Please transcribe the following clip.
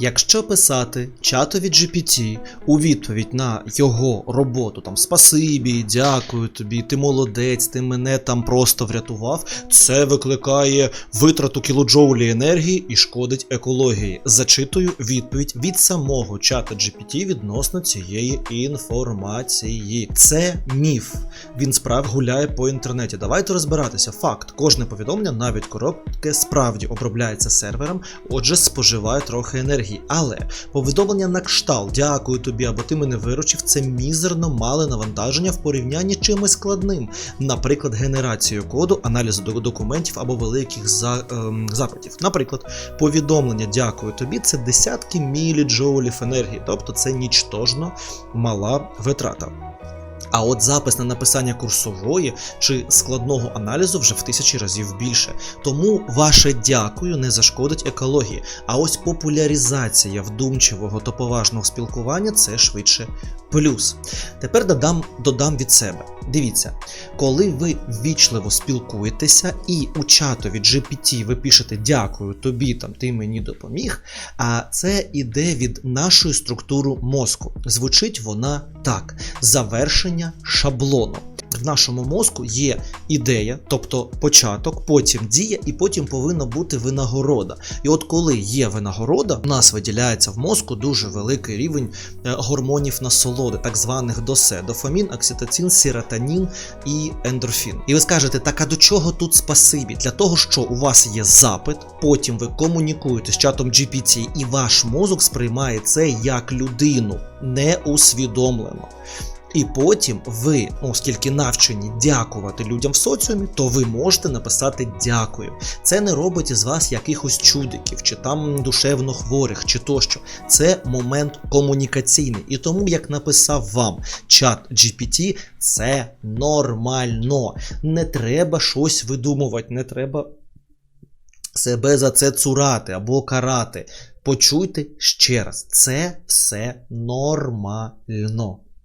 Якщо писати чатові GPT у відповідь на його роботу, там спасибі, дякую тобі, ти молодець, ти мене там просто врятував, це викликає витрату кілоджоулі енергії і шкодить екології. Зачитую відповідь від самого чата GPT відносно цієї інформації. Це міф. Він справ гуляє по інтернеті. Давайте розбиратися. Факт, кожне повідомлення, навіть коротке, справді обробляється сервером, отже, споживає трохи енергії. Але повідомлення на кшталт, дякую тобі, або ти мене виручив, це мізерно мале навантаження в порівнянні чимось складним, наприклад, генерацією коду, аналізу до- документів або великих за, ем, запитів. Наприклад, повідомлення дякую тобі це десятки міліджоулів енергії, тобто це нічтожно мала витрата. А от запис на написання курсової чи складного аналізу вже в тисячі разів більше. Тому ваше дякую не зашкодить екології. А ось популяризація вдумчивого та поважного спілкування це швидше плюс. Тепер додам, додам від себе. Дивіться, коли ви ввічливо спілкуєтеся і у чатові GPT ви пишете дякую тобі, там ти мені допоміг. А це іде від нашої структури мозку. Звучить вона так: завершення шаблону. В нашому мозку є ідея, тобто початок, потім дія, і потім повинна бути винагорода. І от коли є винагорода, у нас виділяється в мозку дуже великий рівень е, гормонів насолоди, так званих досе: дофамін, окситоцин, серотонін і ендорфін. І ви скажете, так а до чого тут спасибі? Для того, що у вас є запит, потім ви комунікуєте з чатом GPT, і ваш мозок сприймає це як людину неусвідомлено. І потім ви, ну, оскільки навчені дякувати людям в соціумі, то ви можете написати дякую. Це не робить із вас якихось чудиків, чи там душевно хворих, чи тощо. Це момент комунікаційний. І тому, як написав вам чат GPT, це нормально. Не треба щось видумувати, не треба себе за це цурати або карати. Почуйте ще раз, це все нормально.